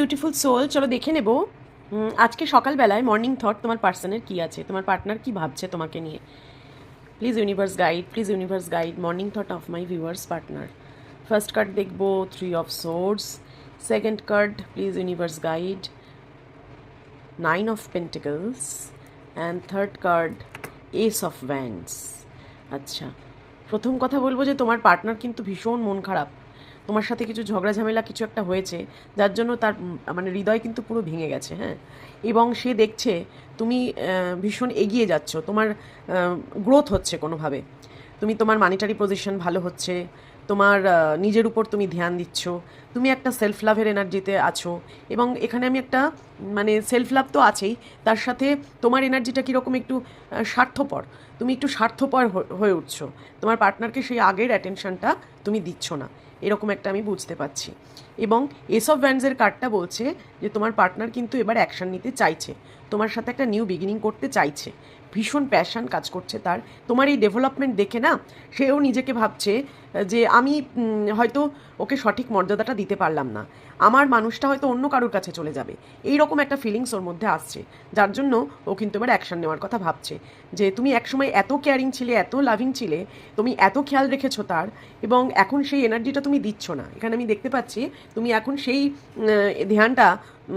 Beautiful soul চলো দেখে নেব। আজকে সকালবেলায় মর্নিং থট তোমার পার্সনের কি আছে? তোমার পার্টনার কি ভাবছে তোমাকে নিয়ে? Please universe guide please universe guide morning thought of my viewers partner first card দেখব three of swords second card please universe guide nine of pentacles and third card ace of wands আচ্ছা প্রথম কথা বলব যে তোমার partner কিন্তু ভীষণ মন খারাপ। তোমার সাথে কিছু ঝগড়া ঝামেলা কিছু একটা হয়েছে, যার জন্য তার মানে হৃদয় কিন্তু পুরো ভেঙে গেছে হ্যাঁ? এবং সে দেখছে তুমি ভীষণ এগিয়ে যাচ্ছ, তোমার গ্রোথ হচ্ছে কোনোভাবে। তুমি তোমার মানিটারি পজিশন ভালো হচ্ছে তোমার নিজের উপর তুমি ধ্যান দিচ্ছ, তুমি একটা সেলফ লাভের এনার্জিতে আছো এবং এখানে আমি একটা মানে সেলফ লাভ তো আছেই, তার সাথে তোমার এনার্জিটা কীরকম একটু স্বার্থপর, তুমি একটু স্বার্থপর হয়ে উঠছো, তোমার পার্টনারকে সেই আগের অ্যাটেনশনটা তুমি দিচ্ছ না, এরকম একটা আমি বুঝতে পারছি। এবং এসব ভ্যান্ডসের কার্ডটা বলছে যে তোমার পার্টনার কিন্তু এবার অ্যাকশন নিতে চাইছে, তোমার সাথে একটা নিউ বিগিনিং করতে চাইছে, ভীষণ প্যাশান কাজ করছে তার, তোমার এই ডেভেলপমেন্ট দেখে না, সেও নিজেকে ভাবছে যে আমি হয়তো ওকে সঠিক মর্যাদাটা দিতে পারলাম না। আমার মানুষটা হয়তো অন্য কারোর কাছে চলে যাবে। এই রকম একটা ফিলিংস ওর মধ্যে আসছে, যার জন্য ও কিন্তু এবার অ্যাকশন নেওয়ার কথা ভাবছে। যে তুমি একসময় এত কেয়ারিং ছিলে, এত লাভিং ছিলে, তুমি এত খেয়াল রেখেছো তার, এবং এখন সেই এনার্জিটা তুমি দিচ্ছ না। এখানে আমি দেখতে পাচ্ছি, তুমি এখন সেই ধ্যানটা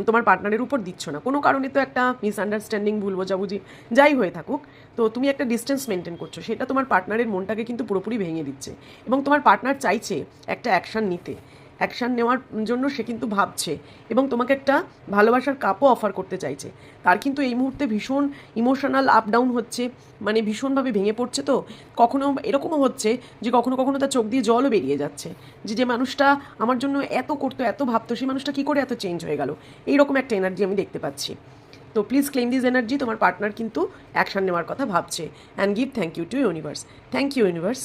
তোমার পার্টনারের উপর দিচ্ছ না। কোনো কারণে তো একটা মিসআন্ডারস্ট্যান্ডিং ভুল বোঝাবুঝি যাই হয়ে থাকুক, তো তুমি একটা ডিস্টেন্স মেনটেন করছ। সেটা তোমার পার্টনারের মনটাকে কিন্তু পুরোপুরি ভেঙে দিচ্ছে এবং তোমার পার্টনার চাইছে একটা অ্যাকশান নিতে। অ্যাকশান নেওয়ার জন্য সে কিন্তু ভাবছে এবং তোমাকে একটা ভালোবাসার কাপও অফার করতে চাইছে। তার কিন্তু এই মুহূর্তে ভীষণ ইমোশনাল আপ ডাউন হচ্ছে মানে ভীষণভাবে ভেঙে পড়ছে তো। কখনো এরকমও হচ্ছে যে কখনো কখনো তার চোখ দিয়ে জলও বেরিয়ে যাচ্ছে। যে যে মানুষটা আমার জন্য এত করতো, এত ভাবতো, সেই মানুষটা কী করে এত চেঞ্জ হয়ে গেল? এইরকম একটা এনার্জি আমি দেখতে পাচ্ছি। তো প্লিজ ক্লেম দিস এনার্জি তোমার পার্টনার কিন্তু অ্যাকশন নেওয়ার কথা ভাবছে। And give thank you to universe thank you universe